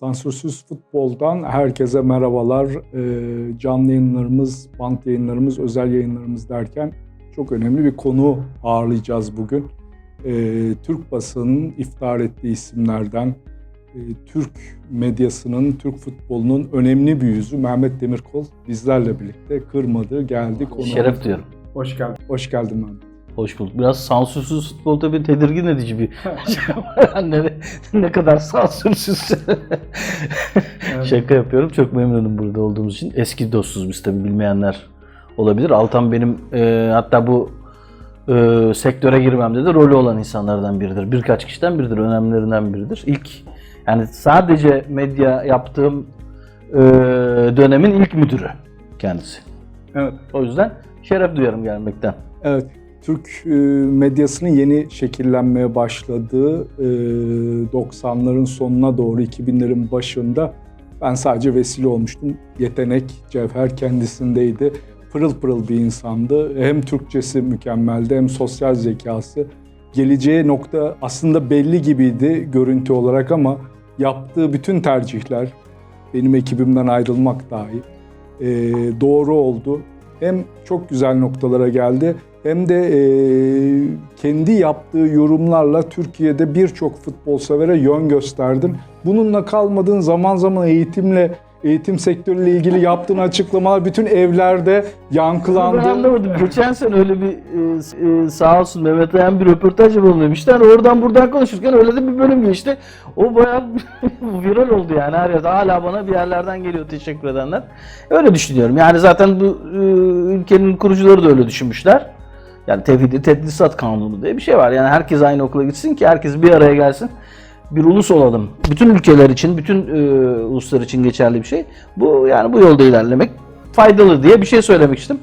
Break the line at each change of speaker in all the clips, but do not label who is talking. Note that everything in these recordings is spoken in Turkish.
Sansürsüz Futbol'dan herkese merhabalar. Ee, canlı yayınlarımız, bant yayınlarımız, özel yayınlarımız derken çok önemli bir konu ağırlayacağız bugün. Ee, Türk basının iftihar ettiği isimlerden, e, Türk medyasının, Türk futbolunun önemli bir yüzü Mehmet Demirkol bizlerle birlikte kırmadı, geldi. Konu
Şeref diyorum.
Hoş geldin. Hoş geldin Mehmet.
Hoş bulduk. Biraz sansürsüz futbol tabii tedirgin edici bir şey. ne, ne kadar sansürsüz. Şaka yapıyorum. Çok memnunum burada olduğumuz için. Eski dostuz biz tabii bilmeyenler olabilir. Altan benim e, hatta bu e, sektöre girmemde de rolü olan insanlardan biridir. Birkaç kişiden biridir. Önemlilerinden biridir. İlk yani sadece medya yaptığım e, dönemin ilk müdürü kendisi.
Evet.
O yüzden şeref duyarım gelmekten.
Evet, Türk e, medyasının yeni şekillenmeye başladığı e, 90'ların sonuna doğru 2000'lerin başında ben sadece vesile olmuştum. Yetenek, cevher kendisindeydi. Pırıl pırıl bir insandı. Hem Türkçesi mükemmeldi hem sosyal zekası. Geleceği nokta aslında belli gibiydi görüntü olarak ama yaptığı bütün tercihler, benim ekibimden ayrılmak dahi e, doğru oldu. Hem çok güzel noktalara geldi hem de e, kendi yaptığı yorumlarla Türkiye'de birçok futbol severe yön gösterdin. Bununla kalmadığın zaman zaman eğitimle eğitim sektörüyle ilgili yaptığın açıklamalar bütün evlerde
Ben
yankılandı.
anlamadım. Geçen sene öyle bir e, e, sağ olsun Mehmet Ayan bir röportaj yapalım demişler. Oradan buradan konuşurken öyle de bir bölüm geçti. O bayağı viral oldu yani her yerde. Hala bana bir yerlerden geliyor teşekkür edenler. Öyle düşünüyorum. Yani zaten bu e, ülkenin kurucuları da öyle düşünmüşler. Yani tevhidi tedrisat kanunu diye bir şey var. Yani herkes aynı okula gitsin ki herkes bir araya gelsin. Bir ulus olalım. Bütün ülkeler için, bütün e, uluslar için geçerli bir şey. Bu yani bu yolda ilerlemek faydalı diye bir şey söylemiştim.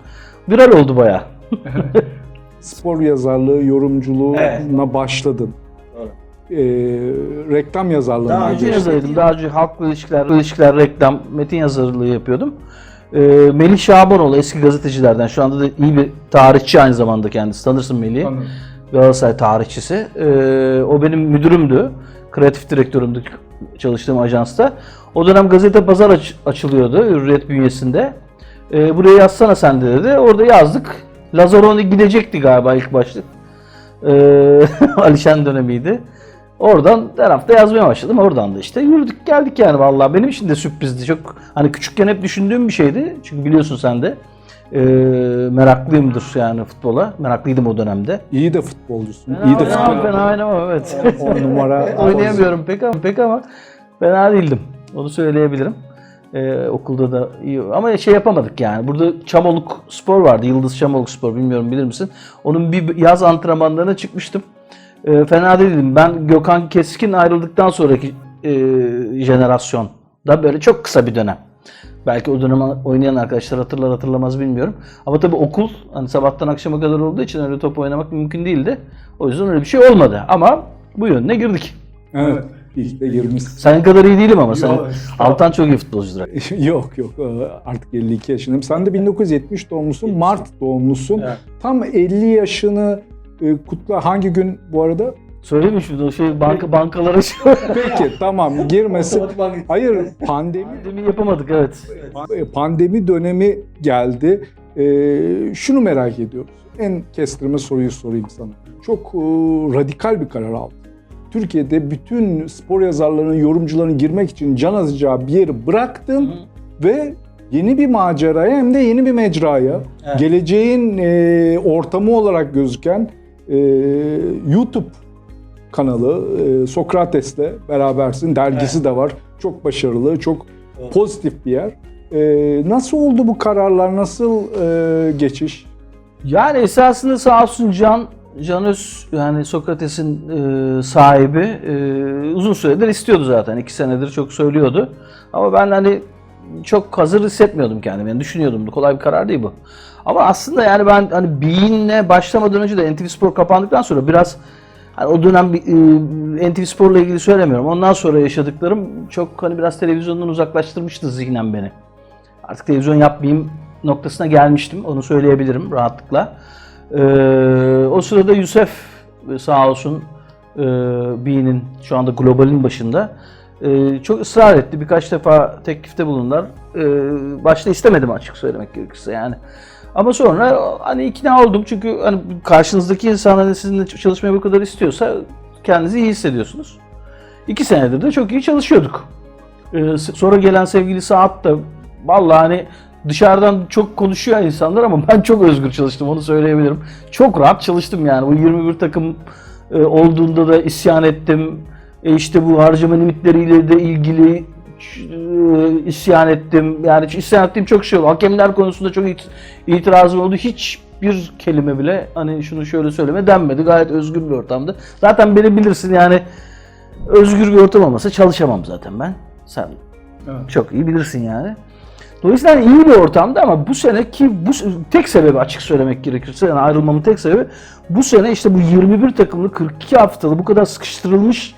Viral oldu bayağı.
Spor yazarlığı, yorumculuğuna
Evet.
başladın. E, reklam yazarlığına
Daha önce
geçtin.
yazarıydım. Daha önce halkla ilişkiler, ilişkiler, reklam, metin yazarlığı yapıyordum. Ee, Melih Şabanoğlu eski gazetecilerden. Şu anda da iyi bir tarihçi aynı zamanda kendisi. Tanırsın Melih'i. Galatasaray tarihçisi. Ee, o benim müdürümdü. Kreatif direktörümdü çalıştığım ajansta. O dönem gazete pazar aç- açılıyordu Hürriyet bünyesinde. Ee, buraya yazsana sen de dedi. Orada yazdık. Lazaroni gidecekti galiba ilk başlık. Ee, Alişen dönemiydi. Oradan her hafta yazmaya başladım. Oradan da işte yürüdük geldik yani vallahi. Benim için de sürprizdi. Çok hani küçükken hep düşündüğüm bir şeydi. Çünkü biliyorsun sen de. Ee, meraklıyımdır yani futbola. Meraklıydım o dönemde.
İyi de futbolcusun. İyi de
Fena-
futbol.
Fena oynamam evet.
On numara.
Oynayamıyorum pek ama, pek ama fena değildim. Onu söyleyebilirim. Ee, okulda da iyi. Ama şey yapamadık yani. Burada Çamoluk Spor vardı. Yıldız Çamoluk Spor. Bilmiyorum bilir misin? Onun bir yaz antrenmanlarına çıkmıştım. Ee, fena değildim. Ben Gökhan Keskin ayrıldıktan sonraki e, jenerasyon da böyle çok kısa bir dönem. Belki o dönem oynayan arkadaşlar hatırlar hatırlamaz bilmiyorum. Ama tabii okul hani sabahtan akşama kadar olduğu için öyle top oynamak mümkün değildi. O yüzden öyle bir şey olmadı. Ama bu yönüne girdik.
Evet. İlk de girmişsin.
Senin kadar iyi değilim ama sen
Yok,
Altan çok iyi futbolcudur.
yok yok artık 52 yaşındayım. Sen de 1970 doğumlusun, Mart doğumlusun.
Evet.
Tam 50 yaşını e, kutla. Hangi gün bu arada?
Şimdi o şey banka bankalara şey
Peki tamam girmesin. Hayır pandemi
Demin yapamadık evet.
pandemi dönemi geldi. E, şunu merak ediyoruz. En kestirme soruyu sorayım sana. Çok e, radikal bir karar aldın. Türkiye'de bütün spor yazarlarının, yorumcularının girmek için can azacağı bir yeri bıraktın ve yeni bir maceraya hem de yeni bir mecraya,
Evet.
geleceğin e, ortamı olarak gözüken e, YouTube kanalı e, Sokrates'le berabersin. Dergisi de var. Çok başarılı, çok
Evet.
pozitif bir yer. E, nasıl oldu bu kararlar? Nasıl e, geçiş?
Yani esasında sağ olsun Can Can Öz yani Sokrates'in e, sahibi e, uzun süredir istiyordu zaten. iki senedir çok söylüyordu. Ama ben hani çok hazır hissetmiyordum kendimi. Yani düşünüyordum. Kolay bir karar değil bu. Ama aslında yani ben hani Bean'le başlamadan önce de NTV Spor kapandıktan sonra biraz hani o dönem e, NTV Spor'la ilgili söylemiyorum. Ondan sonra yaşadıklarım çok hani biraz televizyondan uzaklaştırmıştı zihnen beni. Artık televizyon yapmayayım noktasına gelmiştim. Onu söyleyebilirim rahatlıkla. Ee, o sırada Yusuf sağ olsun e, Bean'in şu anda globalin başında Ee, çok ısrar etti. Birkaç defa teklifte bulundular. Ee, başta istemedim açık söylemek gerekirse yani. Ama sonra hani ikna oldum çünkü hani karşınızdaki insan hani sizinle çalışmayı bu kadar istiyorsa kendinizi iyi hissediyorsunuz. İki senedir de çok iyi çalışıyorduk. Ee, sonra gelen sevgili Saat da vallahi hani dışarıdan çok konuşuyor insanlar ama ben çok özgür çalıştım onu söyleyebilirim. Çok rahat çalıştım yani. Bu 21 takım e, olduğunda da isyan ettim. E işte bu harcama limitleriyle de ilgili e, isyan ettim. Yani isyan ettiğim çok şey oldu. Hakemler konusunda çok it- itirazım oldu. Hiçbir kelime bile hani şunu şöyle söyleme denmedi. Gayet özgür bir ortamdı. Zaten beni bilirsin yani özgür bir ortam olmasa çalışamam zaten ben. Sen
Evet.
çok iyi bilirsin yani. Dolayısıyla iyi bir ortamdı ama bu sene ki bu tek sebebi açık söylemek gerekirse yani ayrılmamın tek sebebi bu sene işte bu 21 takımlı 42 haftalı bu kadar sıkıştırılmış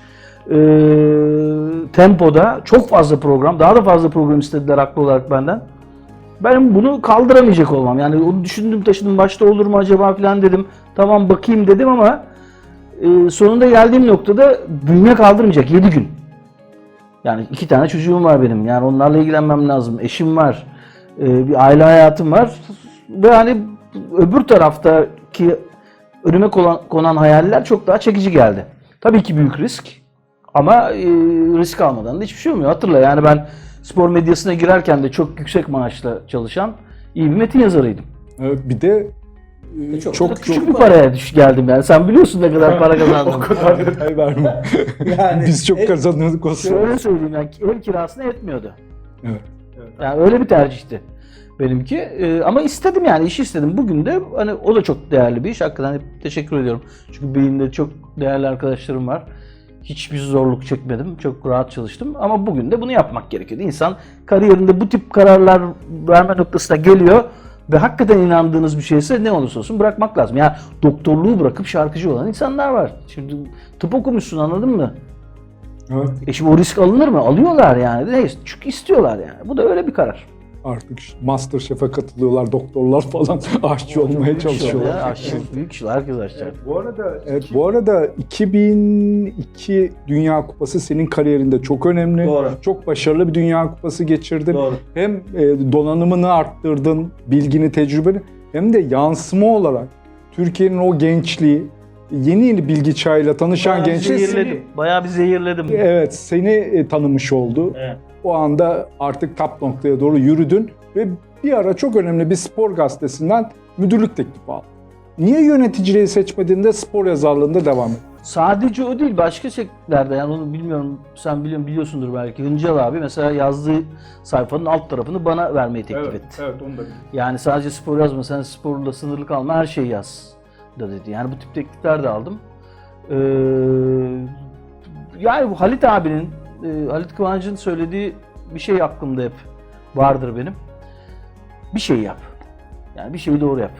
tempoda çok fazla program, daha da fazla program istediler haklı olarak benden. Ben bunu kaldıramayacak olmam. Yani onu düşündüm taşıdım başta olur mu acaba falan dedim. Tamam bakayım dedim ama e, sonunda geldiğim noktada bünye kaldırmayacak 7 gün. Yani iki tane çocuğum var benim. Yani onlarla ilgilenmem lazım. Eşim var. e, bir aile hayatım var. Ve hani öbür taraftaki önüme konan, konan hayaller çok daha çekici geldi. Tabii ki büyük risk. Ama e, risk almadan da hiçbir şey olmuyor. Hatırla yani ben spor medyasına girerken de çok yüksek maaşla çalışan iyi bir metin yazarıydım.
Evet, bir de e,
Çok,
çok
küçük bir paraya düş geldim yani. Sen biliyorsun ne kadar para kazandım.
o kadar detay verme.
Yani
Biz çok
hep-
kazanıyorduk o sırada.
Şöyle söyleyeyim yani ev kirasına etmiyordu.
Evet.
Yani öyle bir tercihti benimki. Ee, ama istedim yani işi istedim. Bugün de hani o da çok değerli bir iş. Hakikaten hep teşekkür ediyorum. Çünkü beyinde çok değerli arkadaşlarım var. Hiçbir zorluk çekmedim. Çok rahat çalıştım. Ama bugün de bunu yapmak gerekiyordu. İnsan kariyerinde bu tip kararlar verme noktasına geliyor ve hakikaten inandığınız bir şeyse ne olursa olsun bırakmak lazım. Yani doktorluğu bırakıp şarkıcı olan insanlar var. Şimdi tıp okumuşsun anladın mı?
Evet.
E şimdi o risk alınır mı? Alıyorlar yani. Neyse çünkü istiyorlar yani. Bu da öyle bir karar.
Artık Masterchef'e katılıyorlar doktorlar falan aşçı olmaya çalışıyorlar.
Ya, aşçı, büyük işler, herkes aşçı.
Bu arada evet, bu arada 2002 Dünya Kupası senin kariyerinde çok önemli.
Doğru.
Çok başarılı bir Dünya Kupası geçirdin.
Doğru.
Hem e, donanımını arttırdın, bilgini, tecrübeni hem de yansıma olarak Türkiye'nin o gençliği, yeni yeni bilgi çağıyla tanışan
Bayağı bir
gençler
zehirledim. Bayağı bir zehirledim.
Evet, seni e, tanımış oldu.
Evet.
O anda artık tap noktaya doğru yürüdün ve bir ara çok önemli bir spor gazetesinden müdürlük teklifi aldın. Niye yöneticiliği seçmediğinde spor yazarlığında devam et?
Sadece o değil, başka şekillerde yani onu bilmiyorum, sen biliyorsun, biliyorsundur belki. Hıncal abi mesela yazdığı sayfanın alt tarafını bana vermeyi teklif etti.
evet onu da
Yani sadece spor yazma, sen sporla sınırlı kalma, her şeyi yaz da dedi. Yani bu tip teklifler de aldım. Ee, yani bu Halit abinin, e, Halit Kıvanç'ın söylediği bir şey aklımda hep vardır benim. Bir şey yap. Yani bir şeyi doğru yap.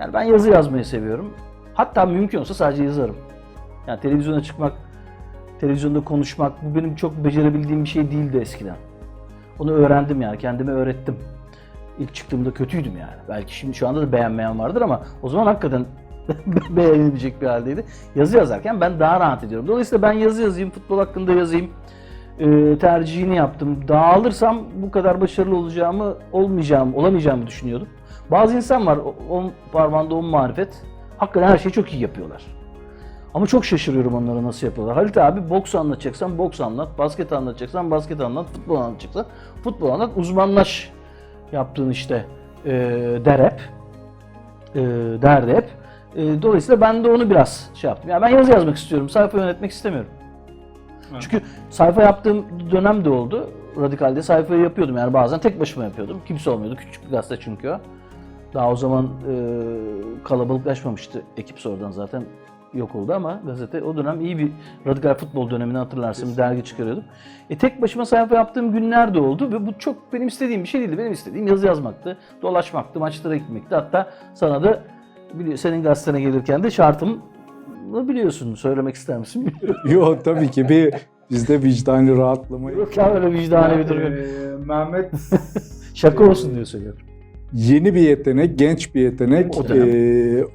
Yani ben yazı yazmayı seviyorum. Hatta mümkün olsa sadece yazarım. Yani televizyona çıkmak, televizyonda konuşmak bu benim çok becerebildiğim bir şey değildi eskiden. Onu öğrendim yani kendime öğrettim. İlk çıktığımda kötüydüm yani. Belki şimdi şu anda da beğenmeyen vardır ama o zaman hakikaten beğenilecek bir haldeydi. Yazı yazarken ben daha rahat ediyorum. Dolayısıyla ben yazı yazayım, futbol hakkında yazayım. Ee, tercihini yaptım. Dağılırsam bu kadar başarılı olacağımı, olmayacağım, olamayacağımı düşünüyordum. Bazı insan var, on parmağında on marifet. Hakikaten her şeyi çok iyi yapıyorlar. Ama çok şaşırıyorum onlara nasıl yapıyorlar. Halit abi boks anlatacaksan boks anlat, basket anlatacaksan basket anlat, futbol anlatacaksan futbol anlat, uzmanlaş yaptığın işte e, der hep. E, derdi hep. E, dolayısıyla ben de onu biraz şey yaptım. Yani ben yazı yazmak istiyorum, sayfa yönetmek istemiyorum. Çünkü sayfa yaptığım dönem de oldu. Radikal'de sayfayı yapıyordum yani bazen tek başıma yapıyordum. Kimse olmuyordu. Küçük bir gazete çünkü o. Daha o zaman e, kalabalıklaşmamıştı ekip sonradan zaten yok oldu ama gazete o dönem iyi bir radikal futbol dönemini hatırlarsın bir dergi çıkarıyordum. E tek başıma sayfa yaptığım günler de oldu ve bu çok benim istediğim bir şey değildi. Benim istediğim yazı yazmaktı, dolaşmaktı, maçlara gitmekti. Hatta sana da bili- senin gazetene gelirken de şartım biliyorsun söylemek ister misin.
Yok tabii ki bir bizde vicdani rahatlama.
Yok ya öyle vicdani bir durum.
Ee, Mehmet
Şaka olsun diye söylüyorum.
yeni bir yetenek, genç bir yetenek, e,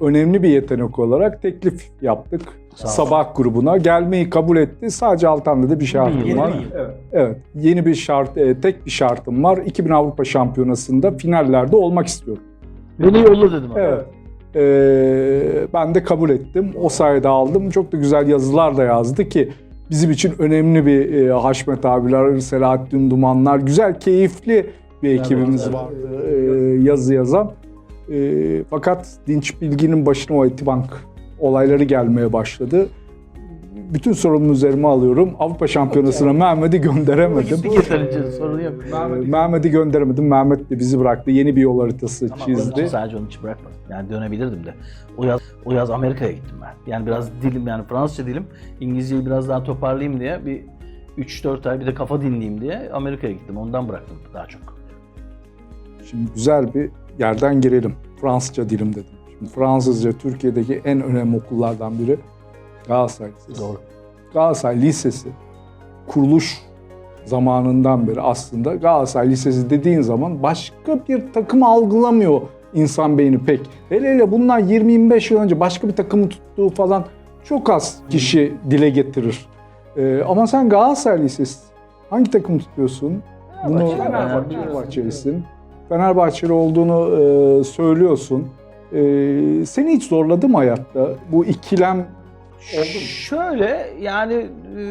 önemli bir yetenek olarak teklif yaptık. Sabah grubuna gelmeyi kabul etti. Sadece Altan'da da bir şartım
yıl.
var.
Yeni.
Evet, evet. Yeni bir şart, e, tek bir şartım var. 2000 Avrupa Şampiyonası'nda finallerde olmak istiyorum.
Beni yolla dedim.
Evet. Ee, ben de kabul ettim. O sayede aldım. Çok da güzel yazılar da yazdı ki bizim için önemli bir e, Haşmet abiler, Selahattin Dumanlar, güzel, keyifli bir ekibimiz
evet.
vardı e, yazı yazan. E, fakat Dinç Bilgi'nin başına o Etibank olayları gelmeye başladı. Bütün sorumluluğu üzerime alıyorum. Avrupa Şampiyonası'na Mehmet'i gönderemedim.
Sorun yok.
Ee, Mehmet'i gönderemedim. Mehmet de bizi bıraktı. Yeni bir yol haritası
Ama
çizdi.
sadece onun için bırakmadım. Yani dönebilirdim de. O yaz, o yaz Amerika'ya gittim ben. Yani biraz dilim yani Fransızca dilim, İngilizceyi biraz daha toparlayayım diye bir 3-4 ay bir de kafa dinleyeyim diye Amerika'ya gittim. Ondan bıraktım daha çok.
Şimdi güzel bir yerden girelim. Fransızca dilim dedim. Şimdi Fransızca Türkiye'deki en önemli okullardan biri Galatasaray Lisesi.
Doğru.
Galatasaray Lisesi kuruluş zamanından beri aslında Galatasaray Lisesi dediğin zaman başka bir takım algılamıyor insan beyni pek. Hele hele bundan 20-25 yıl önce başka bir takımı tuttuğu falan çok az kişi dile getirir. Ee, ama sen Galatasaray Lisesi hangi takımı tutuyorsun? Bunu
Fenerbahçe.
Fenerbahçe,
Fenerbahçe.
Fenerbahçelisin. Fenerbahçeli olduğunu e, söylüyorsun. E, seni hiç zorladı mı hayatta? Bu ikilem
Şöyle yani e,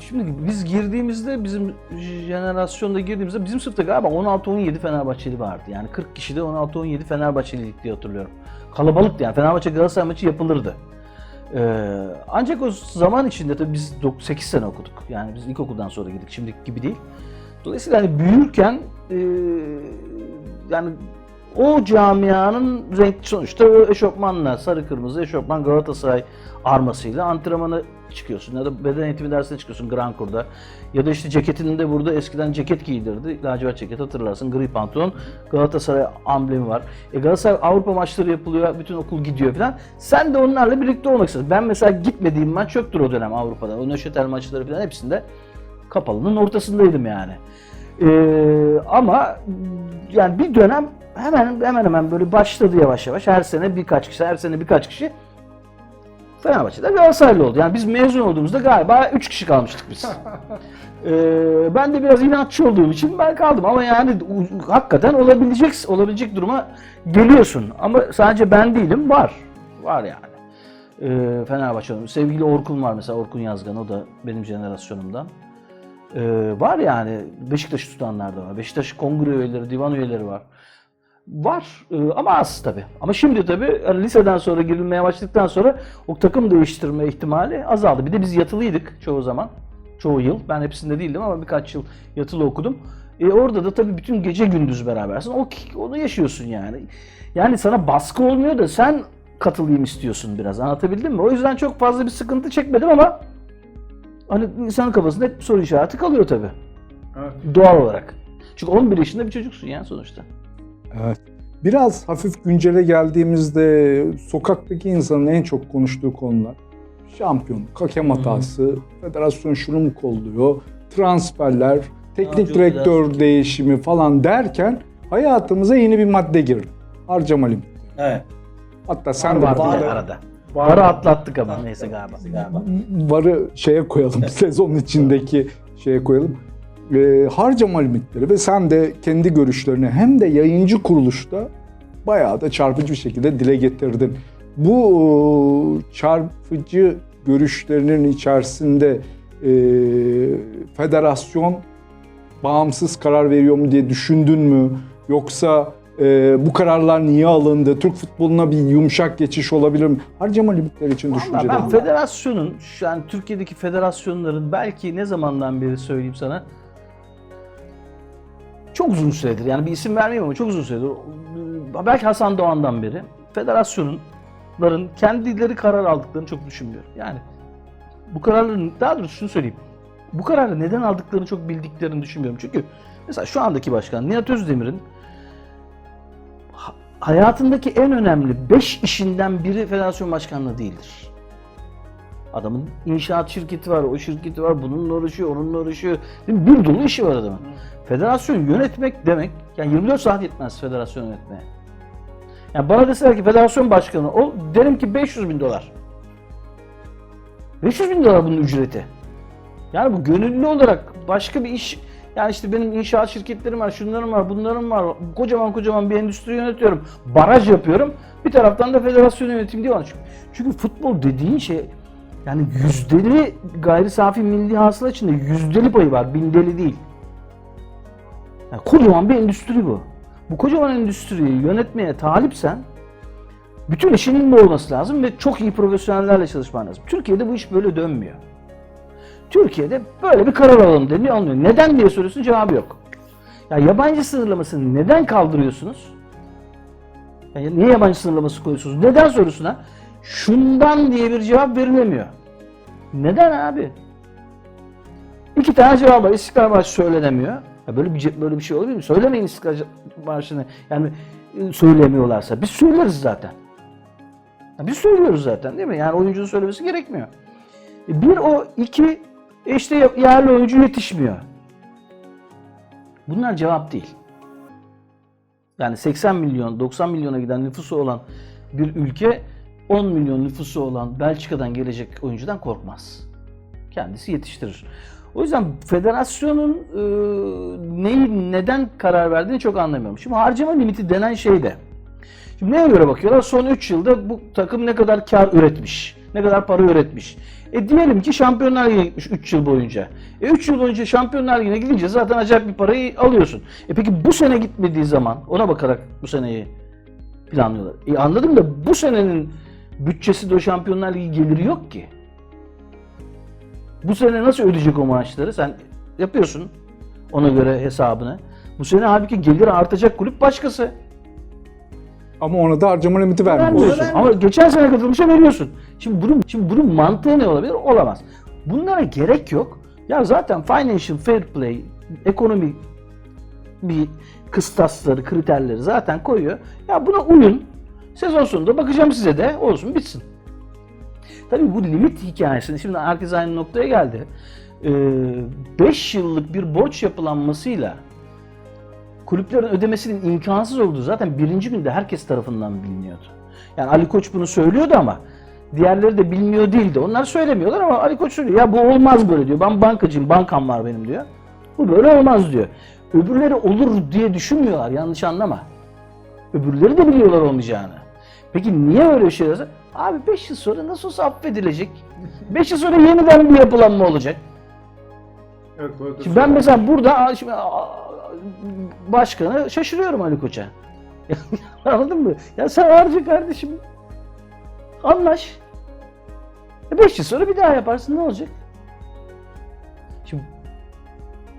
şimdi biz girdiğimizde bizim jenerasyonda girdiğimizde bizim sınıfta galiba 16-17 Fenerbahçeli vardı. Yani 40 kişide 16-17 Fenerbahçelilik diye hatırlıyorum. Kalabalıktı yani Fenerbahçe Galatasaray maçı yapılırdı. Ee, ancak o zaman içinde tabii biz 8 sene okuduk. Yani biz ilkokuldan sonra girdik. Şimdiki gibi değil. Dolayısıyla hani büyürken e, yani o camianın renk sonuçta o eşofmanla sarı kırmızı eşofman Galatasaray armasıyla antrenmana çıkıyorsun ya da beden eğitimi dersine çıkıyorsun Grankur'da. Ya da işte ceketinin de burada eskiden ceket giydirdi. Lacivert ceket hatırlarsın. Gri pantolon. Galatasaray amblemi var. E Galatasaray Avrupa maçları yapılıyor. Bütün okul gidiyor falan. Sen de onlarla birlikte olmak istiyorsun. Ben mesela gitmediğim maç yoktur o dönem Avrupa'da. O Nöşetel maçları falan hepsinde kapalının ortasındaydım yani. Ee, ama yani bir dönem hemen hemen hemen böyle başladı yavaş yavaş. Her sene birkaç kişi, her sene birkaç kişi Fenerbahçe'de Galatasaraylı oldu. Yani biz mezun olduğumuzda galiba 3 kişi kalmıştık biz. Ee, ben de biraz inatçı olduğum için ben kaldım ama yani hakikaten olabilecek olabilecek duruma geliyorsun. Ama sadece ben değilim, var. Var yani. Ee, Fenerbahçe sevgili Orkun var mesela Orkun Yazgan o da benim jenerasyonumdan. Ee, var yani Beşiktaş'ı tutanlar da var. Beşiktaş kongre üyeleri, divan üyeleri var. Var ee, ama az tabii. Ama şimdi tabii hani liseden sonra girilmeye başladıktan sonra o takım değiştirme ihtimali azaldı. Bir de biz yatılıydık çoğu zaman. Çoğu yıl. Ben hepsinde değildim ama birkaç yıl yatılı okudum. E orada da tabii bütün gece gündüz berabersin. O onu yaşıyorsun yani. Yani sana baskı olmuyor da sen katılayım istiyorsun biraz. Anlatabildim mi? O yüzden çok fazla bir sıkıntı çekmedim ama hani insanın kafasında hep bir soru işareti kalıyor tabii. Doğal olarak. Çünkü 11 yaşında bir çocuksun yani sonuçta.
Evet. Biraz hafif güncele geldiğimizde sokaktaki insanın en çok konuştuğu konular şampiyonluk, hakem hatası, federasyon şunu mu kolluyor, transferler, teknik direktör değişimi falan derken hayatımıza yeni bir madde girdi. Harcama limiti.
Evet.
Hatta sen de
Vardı
burada
ya arada. Varı atlattık ama neyse galiba. galiba.
varı şeye koyalım, sezon içindeki şeye koyalım. Ee, harcama limitleri ve sen de kendi görüşlerini hem de yayıncı kuruluşta bayağı da çarpıcı bir şekilde dile getirdin. Bu e, çarpıcı görüşlerinin içerisinde e, federasyon bağımsız karar veriyor mu diye düşündün mü? Yoksa e, bu kararlar niye alındı? Türk futboluna bir yumuşak geçiş olabilir mi? Harcama limitleri için
Vallahi
düşüncelerin
ben federasyonun, an Türkiye'deki federasyonların belki ne zamandan beri söyleyeyim sana çok uzun süredir yani bir isim vermeyeyim ama çok uzun süredir belki Hasan Doğan'dan beri federasyonların kendileri karar aldıklarını çok düşünmüyorum. Yani bu kararların daha doğrusu şunu söyleyeyim. Bu kararı neden aldıklarını çok bildiklerini düşünmüyorum. Çünkü mesela şu andaki başkan Nihat Özdemir'in ha- hayatındaki en önemli 5 işinden biri federasyon başkanlığı değildir. Adamın inşaat şirketi var, o şirketi var, bununla uğraşıyor, onunla uğraşıyor. Değil mi? Bir dolu işi var adamın. Federasyon yönetmek demek, yani 24 saat yetmez federasyon yönetmeye. Yani bana deseler ki federasyon başkanı ol, derim ki 500 bin dolar. 500 bin dolar bunun ücreti. Yani bu gönüllü olarak başka bir iş, yani işte benim inşaat şirketlerim var, şunlarım var, bunlarım var, kocaman kocaman bir endüstri yönetiyorum, baraj yapıyorum. Bir taraftan da federasyon yönetim diyor. Çünkü, çünkü futbol dediğin şey yani yüzdeli gayri safi milli hasıla içinde yüzdeli payı var, bindeli değil. Yani kocaman bir endüstri bu. Bu kocaman endüstriyi yönetmeye talipsen bütün işinin bu olması lazım ve çok iyi profesyonellerle çalışman lazım. Türkiye'de bu iş böyle dönmüyor. Türkiye'de böyle bir karar alalım deniyor alınıyor. Neden diye soruyorsun cevabı yok. Ya yabancı sınırlamasını neden kaldırıyorsunuz? Ya niye yabancı sınırlaması koyuyorsunuz? Neden sorusuna şundan diye bir cevap verilemiyor. Neden abi? İki tane cevap var. İstiklal Marşı söylenemiyor. Ya böyle bir böyle bir şey olabilir mi? Söylemeyin İstiklal Marşı'nı. Yani e, söylemiyorlarsa biz söyleriz zaten. Ya biz söylüyoruz zaten değil mi? Yani oyuncunun söylemesi gerekmiyor. E, Bir o, iki e işte yerli oyuncu yetişmiyor. Bunlar cevap değil. Yani 80 milyon, 90 milyona giden nüfusu olan bir ülke 10 milyon nüfusu olan Belçika'dan gelecek oyuncudan korkmaz. Kendisi yetiştirir. O yüzden federasyonun e, neyi neden karar verdiğini çok anlamıyorum. Şimdi harcama limiti denen şey de. Şimdi neye göre bakıyorlar? Son 3 yılda bu takım ne kadar kar üretmiş, ne kadar para üretmiş. E diyelim ki Şampiyonlar Ligi'ne gitmiş 3 yıl boyunca. E 3 yıl boyunca Şampiyonlar Ligi'ne gidince zaten acayip bir parayı alıyorsun. E peki bu sene gitmediği zaman ona bakarak bu seneyi planlıyorlar. E anladım da bu senenin bütçesi de o Şampiyonlar Ligi geliri yok ki. Bu sene nasıl ödeyecek o maaşları? Sen yapıyorsun ona göre hesabını. Bu sene halbuki gelir artacak kulüp başkası.
Ama ona da harcama limiti vermiyorsun.
Vermiyorsun. Ama geçen sene katılmışa veriyorsun. Şimdi bunun, şimdi bunun mantığı ne olabilir? Olamaz. Bunlara gerek yok. Ya zaten financial fair play, ekonomik bir kıstasları, kriterleri zaten koyuyor. Ya buna uyun. Sezon sonunda bakacağım size de olsun bitsin. Tabii bu limit hikayesinde şimdi herkes aynı noktaya geldi. 5 yıllık bir borç yapılanmasıyla kulüplerin ödemesinin imkansız olduğu zaten birinci günde herkes tarafından biliniyordu. Yani Ali Koç bunu söylüyordu ama diğerleri de bilmiyor değildi. Onlar söylemiyorlar ama Ali Koç söylüyor. Ya bu olmaz böyle diyor. Ben bankacıyım, bankam var benim diyor. Bu böyle olmaz diyor. Öbürleri olur diye düşünmüyorlar. Yanlış anlama. Öbürleri de biliyorlar olmayacağını. Peki niye öyle şeyler? Abi 5 yıl sonra nasıl olsa affedilecek. 5 yıl sonra yeniden bir yapılanma olacak.
Evet,
Şimdi ben mesela burada şimdi, başkanı şaşırıyorum Ali Koç'a. Anladın mı? Ya sen harca kardeşim. Anlaş. 5 yıl sonra bir daha yaparsın ne olacak? Şimdi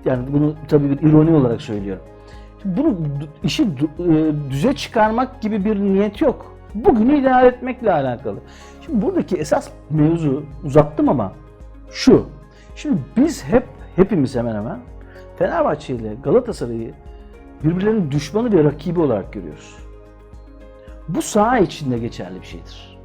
yani bunu tabii bir ironi olarak söylüyorum. Şimdi bunu işi düze çıkarmak gibi bir niyet yok. Bugünü idare etmekle alakalı. Şimdi buradaki esas mevzu uzattım ama şu. Şimdi biz hep hepimiz hemen hemen Fenerbahçe ile Galatasaray'ı birbirlerinin düşmanı ve rakibi olarak görüyoruz. Bu saha içinde geçerli bir şeydir.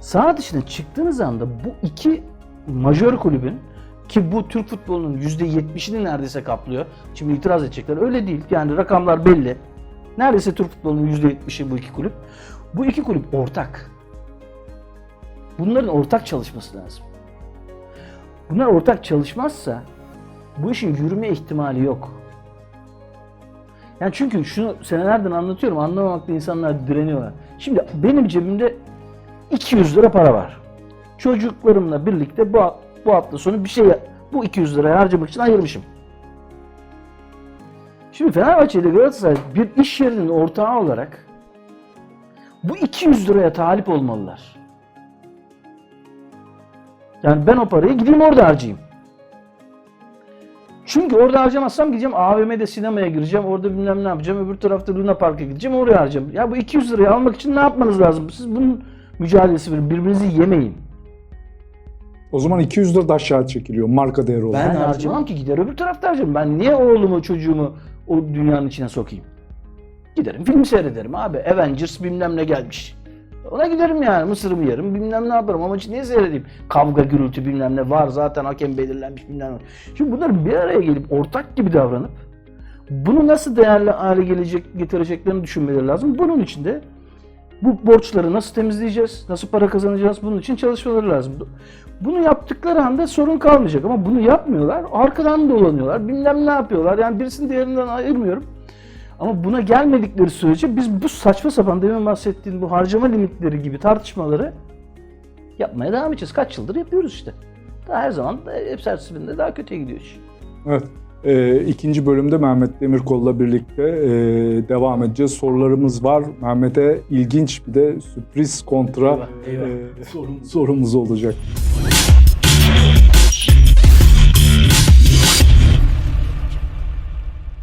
Saha dışına çıktığınız anda bu iki majör kulübün ki bu Türk futbolunun %70'ini neredeyse kaplıyor. Şimdi itiraz edecekler. Öyle değil. Yani rakamlar belli. Neredeyse Türk futbolunun %70'i bu iki kulüp. Bu iki kulüp ortak. Bunların ortak çalışması lazım. Bunlar ortak çalışmazsa bu işin yürüme ihtimali yok. Yani çünkü şunu senelerden anlatıyorum, anlamamakta insanlar direniyorlar. Şimdi benim cebimde 200 lira para var. Çocuklarımla birlikte bu, bu hafta sonu bir şey, bu 200 lirayı harcamak için ayırmışım. Şimdi Fenerbahçe ile Galatasaray bir iş yerinin ortağı olarak bu 200 liraya talip olmalılar. Yani ben o parayı gideyim orada harcayayım. Çünkü orada harcamazsam gideceğim AVM'de sinemaya gireceğim. Orada bilmem ne yapacağım. Öbür tarafta Luna Park'a gideceğim. Oraya harcayacağım. Ya bu 200 lirayı almak için ne yapmanız lazım? Siz bunun mücadelesi verin. Birbirinizi yemeyin.
O zaman 200 lira da aşağı çekiliyor marka değeri olarak.
Ben harcamam ki gider öbür tarafta harcarım. Ben niye oğlumu çocuğumu o dünyanın içine sokayım? Giderim film seyrederim abi. Avengers bilmem ne gelmiş. Ona giderim yani mısırımı yerim bilmem ne yaparım ama niye seyredeyim? Kavga gürültü bilmem ne var zaten hakem belirlenmiş bilmem ne. Şimdi bunlar bir araya gelip ortak gibi davranıp bunu nasıl değerli hale gelecek getireceklerini düşünmeleri lazım. Bunun için de bu borçları nasıl temizleyeceğiz, nasıl para kazanacağız bunun için çalışmaları lazım. Bunu yaptıkları anda sorun kalmayacak ama bunu yapmıyorlar. Arkadan dolanıyorlar, bilmem ne yapıyorlar. Yani birisini diğerinden ayırmıyorum. Ama buna gelmedikleri sürece biz bu saçma sapan demin bahsettiğim bu harcama limitleri gibi tartışmaları yapmaya devam edeceğiz. Kaç yıldır yapıyoruz işte. Daha her zaman da hep sersibinde daha kötüye gidiyor iş.
Evet. Ee, ikinci bölümde Mehmet Demirkol'la birlikte e, devam edeceğiz. Sorularımız var. Mehmet'e ilginç bir de sürpriz kontra
Eyvah, eyvah.
e, sorumuz olacak.